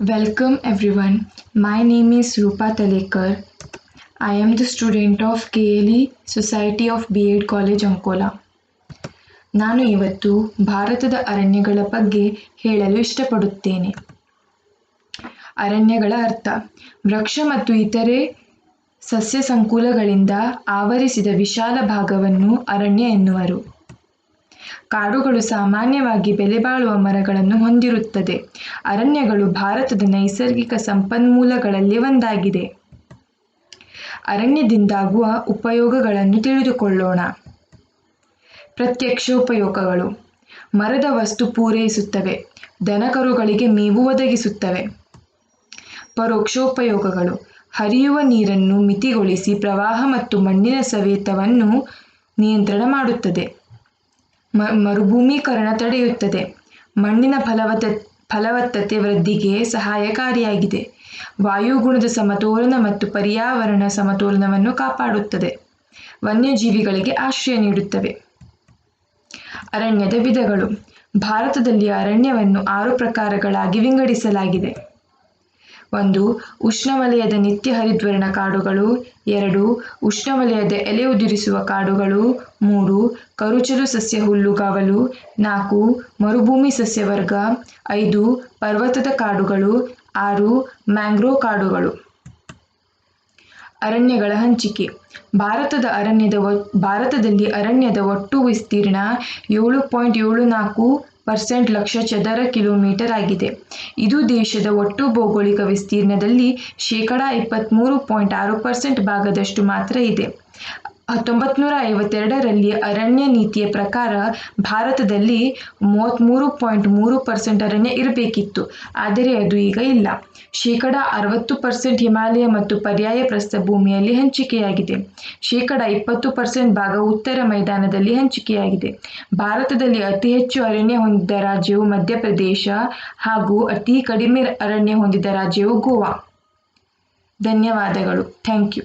Welcome, everyone. My name is Rupa Talekar. I am the student of KLE Society of B.Ed College Ankola. ನಾನು ಇವತ್ತು ಭಾರತದ ಅರಣ್ಯಗಳ ಬಗ್ಗೆ ಹೇಳಲು ಇಷ್ಟಪಡುತ್ತೇನೆ ಅರಣ್ಯಗಳ ಅರ್ಥ, ವೃಕ್ಷ ಮತ್ತು ಇತರೆ ಸಸ್ಯ ಸಂಕುಲಗಳಿಂದ ಆವರಿಸಿದ ವಿಶಾಲ ಭಾಗವನ್ನು ಅರಣ್ಯ ಎನ್ನುವರು ಕಾಡುಗಳು ಸಾಮಾನ್ಯವಾಗಿ ಬೆಲೆಬಾಳುವ ಮರಗಳನ್ನು ಹೊಂದಿರುತ್ತದೆ. ಅರಣ್ಯಗಳು ಭಾರತದ ನೈಸರ್ಗಿಕ ಸಂಪನ್ಮೂಲಗಳಲ್ಲಿ ಒಂದಾಗಿದೆ. ಅರಣ್ಯದಿಂದಾಗುವ ಉಪಯೋಗಗಳನ್ನು ತಿಳಿದುಕೊಳ್ಳೋಣ. ಪ್ರತ್ಯಕ್ಷ ಉಪಯೋಗಗಳು ಮರದ ವಸ್ತು ಪೂರೈಸುತ್ತವೆ. ದನಕರುಗಳಿಗೆ ಮೇವು ಒದಗಿಸುತ್ತವೆ. ಪರೋಕ್ಷೋಪಯೋಗಗಳು. ಹರಿಯುವ ನೀರನ್ನು ಮಿತಿಗೊಳಿಸಿ ಪ್ರವಾಹ ಮತ್ತು ಮಣ್ಣಿನ ಸವೆತವನ್ನು ನಿಯಂತ್ರಣ ಮಾಡುತ್ತದೆ. ಮ ಮರುಭೂಮೀಕರಣ ತಡೆಯುತ್ತದೆ. ಮಣ್ಣಿನ ಫಲವತ್ತ, ಫಲವತ್ತತೆ ವೃದ್ಧಿಗೆ ಸಹಾಯಕಾರಿಯಾಗಿದೆ. ವಾಯುಗುಣದ ಸಮತೋಲನ ಮತ್ತು ಪರ್ಯಾವರಣ ಸಮತೋಲನವನ್ನು ಕಾಪಾಡುತ್ತದೆ. ವನ್ಯಜೀವಿಗಳಿಗೆ ಆಶ್ರಯ ನೀಡುತ್ತವೆ. ಅರಣ್ಯದ ವಿಧಗಳು. ಭಾರತದಲ್ಲಿ ಅರಣ್ಯವನ್ನು ಆರು ಪ್ರಕಾರಗಳಾಗಿ ವಿಂಗಡಿಸಲಾಗಿದೆ. ಒಂದು, ಉಷ್ಣವಲಯದ ನಿತ್ಯ ಹರಿದ್ವರ್ಣ ಕಾಡುಗಳು. ಎರಡು, ಉಷ್ಣವಲಯದ ಎಲೆ ಉದುರಿಸುವ ಕಾಡುಗಳು. ಮೂರು, ಕರುಚಲು ಸಸ್ಯ ಹುಲ್ಲುಗಾವಲು ನಾಲ್ಕು, ಮರುಭೂಮಿ ಸಸ್ಯವರ್ಗ ಐದು, ಪರ್ವತದ ಕಾಡುಗಳು. ಆರು, ಮ್ಯಾಂಗ್ರೋವ್ ಕಾಡುಗಳು. ಅರಣ್ಯಗಳ ಹಂಚಿಕೆ. ಭಾರತದ ಅರಣ್ಯದ ಭಾರತದಲ್ಲಿ ಅರಣ್ಯದ ಒಟ್ಟು ವಿಸ್ತೀರ್ಣ ಏಳು ಪಾಯಿಂಟ್ ಏಳು ನಾಲ್ಕು ಪರ್ಸೆಂಟ್ ಲಕ್ಷ ಚದರ ಕಿಲೋಮೀಟರ್ ಆಗಿದೆ. ಇದು ದೇಶದ ಒಟ್ಟು ಭೌಗೋಳಿಕ ವಿಸ್ತೀರ್ಣದಲ್ಲಿ ಶೇಕಡಾ ಇಪ್ಪತ್ತ್ಮೂರು ಪಾಯಿಂಟ್ ಆರು ಪರ್ಸೆಂಟ್ ಭಾಗದಷ್ಟು ಮಾತ್ರ ಇದೆ. ಹತ್ತೊಂಬತ್ತು ನೂರ ಐವತ್ತೆರಡರಲ್ಲಿ ಅರಣ್ಯ ನೀತಿಯ ಪ್ರಕಾರ ಭಾರತದಲ್ಲಿ ಮೂವತ್ತ್ಮೂರು ಪಾಯಿಂಟ್ ಮೂರು ಪರ್ಸೆಂಟ್ ಅರಣ್ಯ ಇರಬೇಕಿತ್ತು. ಆದರೆ ಅದು ಈಗ ಇಲ್ಲ. ಶೇಕಡ ಅರವತ್ತು ಪರ್ಸೆಂಟ್ ಹಿಮಾಲಯ ಮತ್ತು ಪರ್ಯಾಯ ಪ್ರಸ್ಥಭೂಮಿಯಲ್ಲಿ ಹಂಚಿಕೆಯಾಗಿದೆ. ಶೇಕಡ ಇಪ್ಪತ್ತು ಪರ್ಸೆಂಟ್ ಭಾಗ ಉತ್ತರ ಮೈದಾನದಲ್ಲಿ ಹಂಚಿಕೆಯಾಗಿದೆ. ಭಾರತದಲ್ಲಿ ಅತಿ ಹೆಚ್ಚು ಅರಣ್ಯ ಹೊಂದಿದ ರಾಜ್ಯವು ಮಧ್ಯಪ್ರದೇಶ ಹಾಗೂ ಅತಿ ಕಡಿಮೆ ಅರಣ್ಯ ಹೊಂದಿದ ರಾಜ್ಯವು ಗೋವಾ. ಧನ್ಯವಾದಗಳು. Thank you.